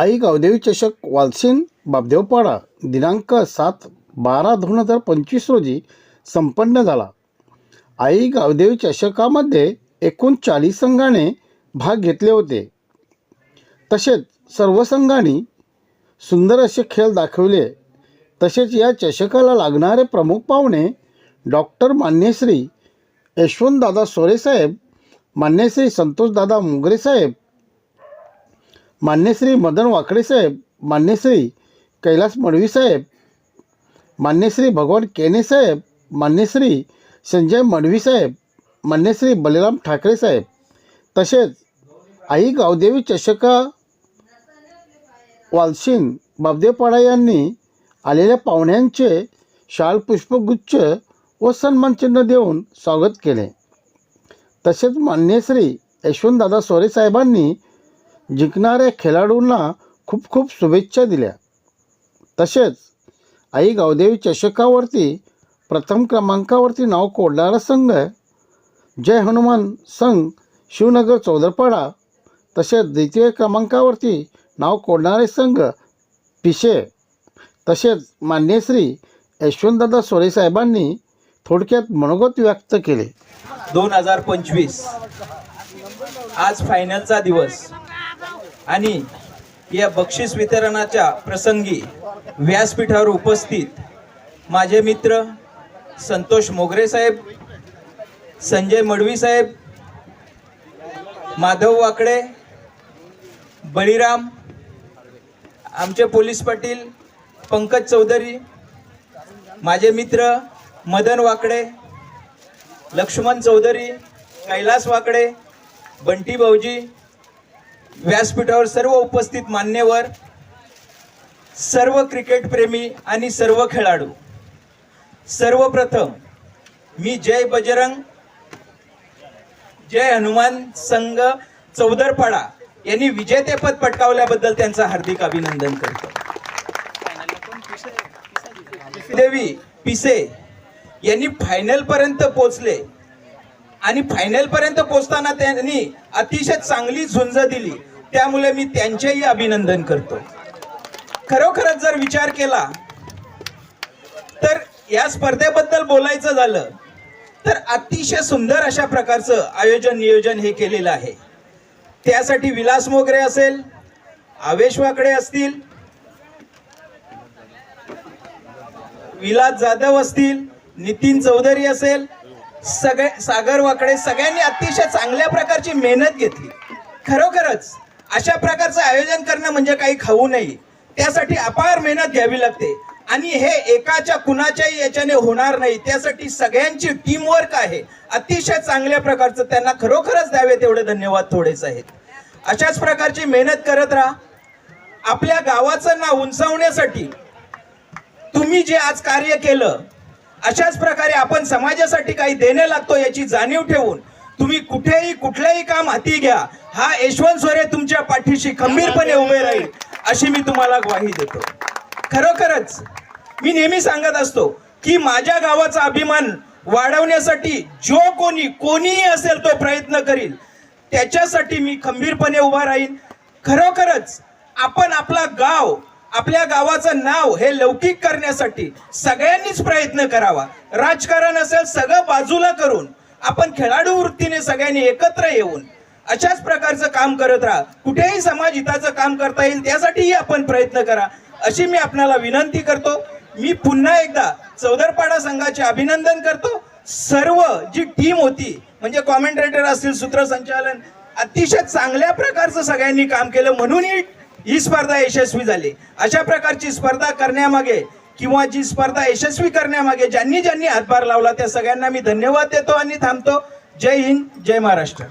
आई गावदेवी चषक वालसेन बाबदेवपाडा दिनांक सात बारा दोन हजार पंचवीस रोजी संपन्न झाला. आई गावदेवी चषकामध्ये एकूण चाळीस संघाने भाग घेतले होते. तसेच सर्व संघांनी सुंदर असे खेळ दाखवले. तसेच या चषकाला लागणारे प्रमुख पाहुणे डॉक्टर मान्यश्री यशवंतदादा सोरेसाहेब मान्यश्री संतोषदादा मुगरे साहेब मान्यश्री मदन वाकडे साहेब मान्यश्री कैलास मडवी साहेब मान्यश्री भगवान केने साहेब मान्यश्री संजय मडवी साहेब मान्यश्री बलिराम ठाकरे साहेब. तसेच आई गावदेवी चषका वालशीन बाबदेवपाडा यांनी आलेल्या पाहुण्यांचे शाल पुष्पगुच्छ व सन्मानचिन्ह देऊन स्वागत केले. तसेच मान्यश्री यशवंतदादा सोरे साहेबांनी जिंकणाऱ्या खेळाडूंना खूप खूप शुभेच्छा दिल्या. तसेच आई गावदेवी चषकावरती प्रथम क्रमांकावरती नाव कोडणारा संघ जय हनुमान संघ शिवनगर चौदरपाडा तसेच द्वितीय क्रमांकावरती नाव कोडणारे संघ पिशे. तसेच मान्यश्री यशवंतदादा सोरे साहेबांनी थोडक्यात मनोगत व्यक्त केले. दोन हजार पंचवीस. आज फायनलचा दिवस. आणि या बक्षीस वितरणाच्या प्रसंगी व्यासपीठावर उपस्थित माझे मित्र संतोष मोगरे साहेब संजय मडवी साहेब माधव वाकडे बळीराम आमचे पोलीस पाटील पंकज चौधरी माझे मित्र मदन वाकडे लक्ष्मण चौधरी कैलास वाकडे बंटी भाऊजी व्यासपीठावर सर्व उपस्थित मान्यवर सर्व क्रिकेटप्रेमी आणि सर्व खेळाडू सर्वप्रथम मी जय बजरंग जय हनुमान संघ चौदरपाडा यांनी विजेतेपद पटकावल्याबद्दल त्यांचं हार्दिक अभिनंदन करतो. देवी पिसे यांनी फायनल पर्यंत पोहोचले. आणि फायनल पर्यंत पोहोचताना त्यांनी अतिशय चांगली झुंज दिली. त्यामुळे मी त्यांचेही अभिनंदन करतो. खरोखरच जर विचार केला तर या स्पर्धेबद्दल बोलायचं झालं तर अतिशय सुंदर अशा प्रकारचं आयोजन नियोजन हे केलेलं आहे. त्यासाठी विलास मोगरे असेल आवेश वाकडे असतील विलास जाधव असतील नितीन चौधरी असेल सगळे सागर वाकडे सगळ्यांनी अतिशय चांगल्या प्रकारची मेहनत घेतली. खरोखरच अशा प्रकारचं आयोजन करणं म्हणजे काही खाऊ नाही त्यासाठी अपार मेहनत घ्यावी लागते. आणि हे एकाच्या कुणाच्याही याच्याने होणार नाही. त्यासाठी सगळ्यांची टीमवर्क आहे. अतिशय चांगल्या प्रकारचं त्यांना खरोखरच द्यावे तेवढे धन्यवाद थोडेच आहेत. अशाच प्रकारची मेहनत करत राहा. आपल्या गावाचं नाव उंचावण्यासाठी तुम्ही जे आज कार्य केलं अशाच प्रकारे आपण समाजासाठी काही देणे लागतो याची जाणीव ठेवून तुम्ही कुठेही कुठलंही काम हाती घ्या. हा यशवंत सोरे तुमच्या पाठीशी खंबीरपणे उभे राहील अशी मी तुम्हाला ग्वाही देतो. खरोखरच मी नेहमी सांगत असतो की माझ्या गावाचा अभिमान वाढवण्यासाठी जो कोणी कोणीही असेल तो प्रयत्न करील. त्याच्यासाठी मी खंबीरपणे उभा राहीन. खरोखरच आपण आपला गाव आपल्या गावाचं नाव हे लौकिक करण्यासाठी सगळ्यांनीच प्रयत्न करावा. राजकारण असेल सगळं बाजूला करून आपण खेळाडू वृत्तीने सगळ्यांनी एकत्र येऊन अशाच प्रकारचं काम करत राहा. कुठेही समाज हिताचं काम करता येईल त्यासाठीही आपण प्रयत्न करा. अशी मी आपणाला विनंती करतो. मी पुन्हा एकदा चौदरपाडा संघाचे अभिनंदन करतो. सर्व जी टीम होती म्हणजे कॉमेंटेटर असतील सूत्रसंचालन अतिशय चांगल्या प्रकारचं सगळ्यांनी काम केलं. म्हणून ही ही स्पर्धा यशस्वी झाली. अशा प्रकारची स्पर्धा करण्यामागे किंवा जी स्पर्धा यशस्वी करण्यामागे ज्यांनी ज्यांनी हातभार लावला त्या सगळ्यांना मी धन्यवाद देतो आणि थांबतो. जय हिंद जय महाराष्ट्र.